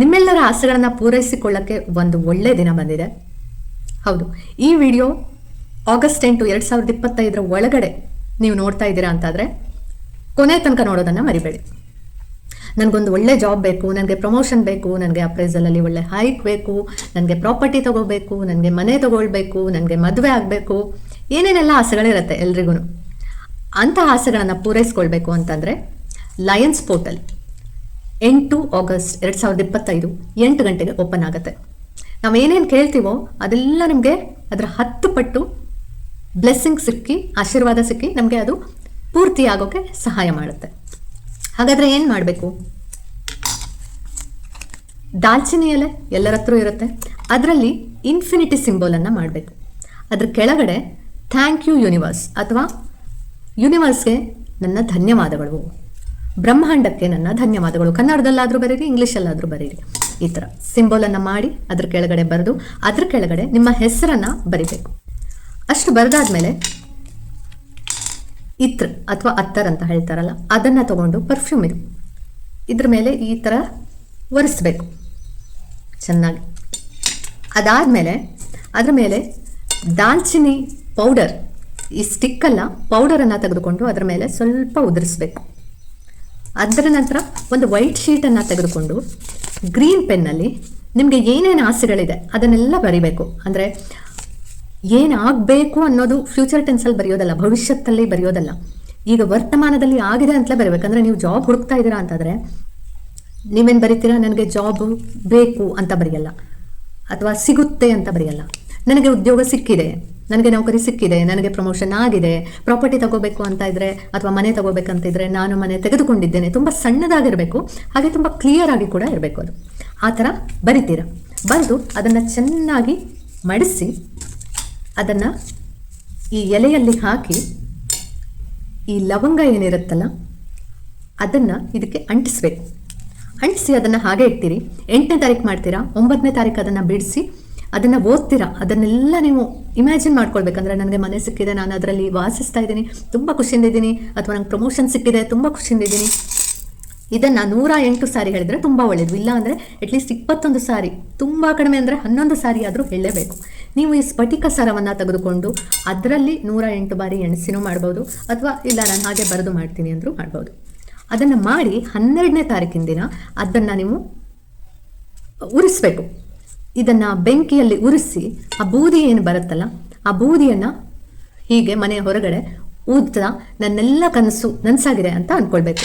ನಿಮ್ಮೆಲ್ಲರ ಆಸೆಗಳನ್ನು ಪೂರೈಸಿಕೊಳ್ಳಕ್ಕೆ ಒಂದು ಒಳ್ಳೆ ದಿನ ಬಂದಿದೆ. ಹೌದು, ಈ ವಿಡಿಯೋ ಆಗಸ್ಟ್ ಎಂಟು ಎರಡು ಸಾವಿರದ ಇಪ್ಪತ್ತೈದರ ಒಳಗಡೆ ನೀವು ನೋಡ್ತಾ ಇದ್ದೀರಾ ಅಂತಾದರೆ ಕೊನೆ ತನಕ ನೋಡೋದನ್ನು ಮರಿಬೇಡಿ. ನನಗೊಂದು ಒಳ್ಳೆ ಜಾಬ್ ಬೇಕು, ನನಗೆ ಪ್ರಮೋಷನ್ ಬೇಕು, ನನಗೆ ಅಪ್ರೈಸಲಲ್ಲಿ ಒಳ್ಳೆ ಹೈಕ್ ಬೇಕು, ನನಗೆ ಪ್ರಾಪರ್ಟಿ ತಗೋಬೇಕು, ನನಗೆ ಮನೆ ತೊಗೊಳ್ಬೇಕು, ನನಗೆ ಮದುವೆ ಆಗಬೇಕು, ಏನೇನೆಲ್ಲ ಆಸೆಗಳಿರುತ್ತೆ ಎಲ್ರಿಗೂ ಅಂಥ ಆಸೆಗಳನ್ನು ಪೂರೈಸ್ಕೊಳ್ಬೇಕು ಅಂತಂದರೆ ಲಯನ್ಸ್ ಪೋರ್ಟಲ್ ಎಂಟು ಆಗಸ್ಟ್ ಎರಡು ಸಾವಿರದ ಇಪ್ಪತ್ತೈದು, ಎಂಟು ಗಂಟೆಗೆ ಓಪನ್ ಆಗುತ್ತೆ. ನಾವು ಏನೇನು ಕೇಳ್ತೀವೋ ಅದೆಲ್ಲ ನಿಮಗೆ ಅದರ ಹತ್ತು ಪಟ್ಟು ಬ್ಲೆಸ್ಸಿಂಗ್ ಸಿಕ್ಕಿ, ಆಶೀರ್ವಾದ ಸಿಕ್ಕಿ ನಮಗೆ ಅದು ಪೂರ್ತಿ ಆಗೋಕ್ಕೆ ಸಹಾಯ ಮಾಡುತ್ತೆ. ಹಾಗಾದರೆ ಏನು ಮಾಡಬೇಕು? ದಾಲ್ಚಿನಿ ಎಲೆ ಎಲ್ಲರ ಹತ್ರ ಇರುತ್ತೆ. ಅದರಲ್ಲಿ ಇನ್ಫಿನಿಟಿ ಸಿಂಬೋಲನ್ನು ಮಾಡಬೇಕು. ಅದ್ರ ಕೆಳಗಡೆ ಥ್ಯಾಂಕ್ ಯು ಯೂನಿವರ್ಸ್ ಅಥವಾ ಯೂನಿವರ್ಸ್ಗೆ ನನ್ನ ಧನ್ಯವಾದಗಳು. ಬ್ರಹ್ಮಾಂಡಕ್ಕೆ ನನ್ನ ಧನ್ಯವಾದಗಳು. ಕನ್ನಡದಲ್ಲಾದರೂ ಬರೀರಿ, ಇಂಗ್ಲೀಷಲ್ಲಾದರೂ ಬರೀರಿ. ಈ ಥರ ಸಿಂಬೋಲನ್ನು ಮಾಡಿ ಅದ್ರ ಕೆಳಗಡೆ ಬರೆದು, ಅದ್ರ ಕೆಳಗಡೆ ನಿಮ್ಮ ಹೆಸರನ್ನು ಬರಿಬೇಕು. ಅಷ್ಟು ಬರೆದಾದ್ಮೇಲೆ ಇತ್ರ ಅಥವಾ ಅತ್ತರ್ ಅಂತ ಹೇಳ್ತಾರಲ್ಲ, ಅದನ್ನು ತಗೊಂಡು ಪರ್ಫ್ಯೂಮ್ ಇದು. ಇದ್ರ ಮೇಲೆ ಈ ಥರ ಒರೆಸ್ಬೇಕು. ಚೆನ್ನಾಗಿ. ಅದಾದಮೇಲೆ ಅದ್ರ ಮೇಲೆ ದಾಲ್ಚಿನ್ನಿ ಪೌಡರ್ ಈ ಸ್ಟಿಕ್ಕಲ್ಲ ಪೌಡರನ್ನು ತೆಗೆದುಕೊಂಡು ಅದರ ಮೇಲೆ ಸ್ವಲ್ಪ ಉದುರಿಸ್ಬೇಕು. ಅದರ ನಂತರ ಒಂದು ವೈಟ್ ಶೀಟನ್ನು ತೆಗೆದುಕೊಂಡು ಗ್ರೀನ್ ಪೆನ್ನಲ್ಲಿ ನಿಮಗೆ ಏನೇನು ಆಸೆಗಳಿದೆ ಅದನ್ನೆಲ್ಲ ಬರಿಬೇಕು. ಅಂದರೆ ಏನಾಗಬೇಕು ಅನ್ನೋದು ಫ್ಯೂಚರ್ ಟೆನ್ಸಲ್ಲಿ ಬರೆಯೋದಲ್ಲ, ಭವಿಷ್ಯತ್ತಲ್ಲಿ ಬರೆಯೋದಲ್ಲ. ಈಗ ವರ್ತಮಾನದಲ್ಲಿ ಆಗಿದೆ ಅಂತಲೇ ಬರಬೇಕಂದ್ರೆ ನೀವು ಜಾಬ್ ಹುಡುಕ್ತಾ ಇದ್ದೀರಾ ಅಂತಂದರೆ, ನೀವೇನು ಬರೀತೀರಾ? ನನಗೆ ಜಾಬ್ ಬೇಕು ಅಂತ ಬರೆಯಲ್ಲ. ಅಥವಾ ಸಿಗುತ್ತೆ ಅಂತ ಬರೆಯಲ್ಲ. ನನಗೆ ಉದ್ಯೋಗ ಸಿಕ್ಕಿದೆ. ನನಗೆ ನೌಕರಿ ಸಿಕ್ಕಿದೆ, ನನಗೆ ಪ್ರಮೋಷನ್ ಆಗಿದೆ ಪ್ರಾಪರ್ಟಿ ತಗೋಬೇಕು ಅಂತ ಇದ್ರೆ ಅಥವಾ ಮನೆ ತಗೋಬೇಕಂತ ಇದ್ರೆ ನಾನು ಮನೆ ತೆಗೆದುಕೊಂಡಿದ್ದೇನೆ. ತುಂಬ ಸಣ್ಣದಾಗಿರಬೇಕು, ಹಾಗೆ ತುಂಬ ಕ್ಲಿಯರ್ ಆಗಿ ಕೂಡ ಇರಬೇಕು ಅದು. ಆ ಥರ ಬರಿತೀರ? ಬರೆದು ಅದನ್ನು ಚೆನ್ನಾಗಿ ಮಡಿಸಿ, ಅದನ್ನು ಈ ಎಲೆಯಲ್ಲಿ ಹಾಕಿ, ಈ ಲವಂಗ ಏನಿರುತ್ತಲ್ಲ, ಅದನ್ನು ಇದಕ್ಕೆ ಅಂಟಿಸ್ಬೇಕು. ಅಂಟಿಸಿ ಅದನ್ನು ಹಾಗೆ ಇಡ್ತೀರಿ. ಎಂಟನೇ ತಾರೀಕು ಮಾಡ್ತೀರಾ? ಒಂಬತ್ತನೇ ತಾರೀಕು ಅದನ್ನು ಬಿಡಿಸಿ ಅದನ್ನು ಓದ್ತೀರಾ? ಅದನ್ನೆಲ್ಲ ನೀವು ಇಮ್ಯಾಜಿನ್ ಮಾಡ್ಕೊಳ್ಬೇಕಂದ್ರೆ ನನಗೆ ಮನೆ ಸಿಕ್ಕಿದೆ, ನಾನು ಅದರಲ್ಲಿ ವಾಸಿಸ್ತಾ ಇದ್ದೀನಿ, ತುಂಬ ಖುಷಿಯಿಂದ ಇದ್ದೀನಿ, ಅಥವಾ ನಂಗೆ ಪ್ರಮೋಷನ್ ಸಿಕ್ಕಿದೆ, ತುಂಬ ಖುಷಿಯಿಂದ ಇದ್ದೀನಿ. ಇದನ್ನು ನೂರ ಎಂಟು ಸಾರಿ ಹೇಳಿದರೆ ತುಂಬ ಒಳ್ಳೆಯದು ಇಲ್ಲ ಅಂದರೆ ಅಟ್ಲೀಸ್ಟ್ ಇಪ್ಪತ್ತೊಂದು ಸಾರಿ, ತುಂಬ ಕಡಿಮೆ ಅಂದರೆ ಹನ್ನೊಂದು ಸಾರಿ ಆದರೂ ಹೇಳಲೇಬೇಕು. ನೀವು ಈ ಸ್ಫಟಿಕ ಸರವನ್ನು ತೆಗೆದುಕೊಂಡು ಅದರಲ್ಲಿ ನೂರ ಎಂಟು ಬಾರಿ ಎಣಸಿನೂ ಮಾಡ್ಬೋದು, ಅಥವಾ ಇಲ್ಲ ನಾನು ಹಾಗೆ ಬರೆದು ಮಾಡ್ತೀನಿ ಅಂದರೂ ಮಾಡ್ಬೋದು. ಅದನ್ನು ಮಾಡಿ ಹನ್ನೆರಡನೇ ತಾರೀಕಿನ ದಿನ ಅದನ್ನು ನೀವು ಉರಿಸ್ಬೇಕು. ಇದನ್ನು ಬೆಂಕಿಯಲ್ಲಿ ಉರಿಸಿ ಆ ಬೂದಿ ಏನು ಬರುತ್ತಲ್ಲ, ಆ ಬೂದಿಯನ್ನು ಹೀಗೆ ಮನೆಯ ಹೊರಗಡೆ ಊದ್ತಾ ನನ್ನೆಲ್ಲ ಕನಸು ನನಸಾಗಿದೆ ಅಂತ ಅಂದ್ಕೊಳ್ಬೇಕು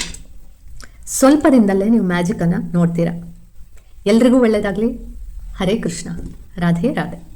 ಸ್ವಲ್ಪ ದಿನದಲ್ಲೇ ನೀವು ಮ್ಯಾಜಿಕನ್ನು ನೋಡ್ತೀರಾ. ಎಲ್ರಿಗೂ ಒಳ್ಳೆಯದಾಗಲಿ ಹರೇ ಕೃಷ್ಣ. ರಾಧೆ ರಾಧೆ.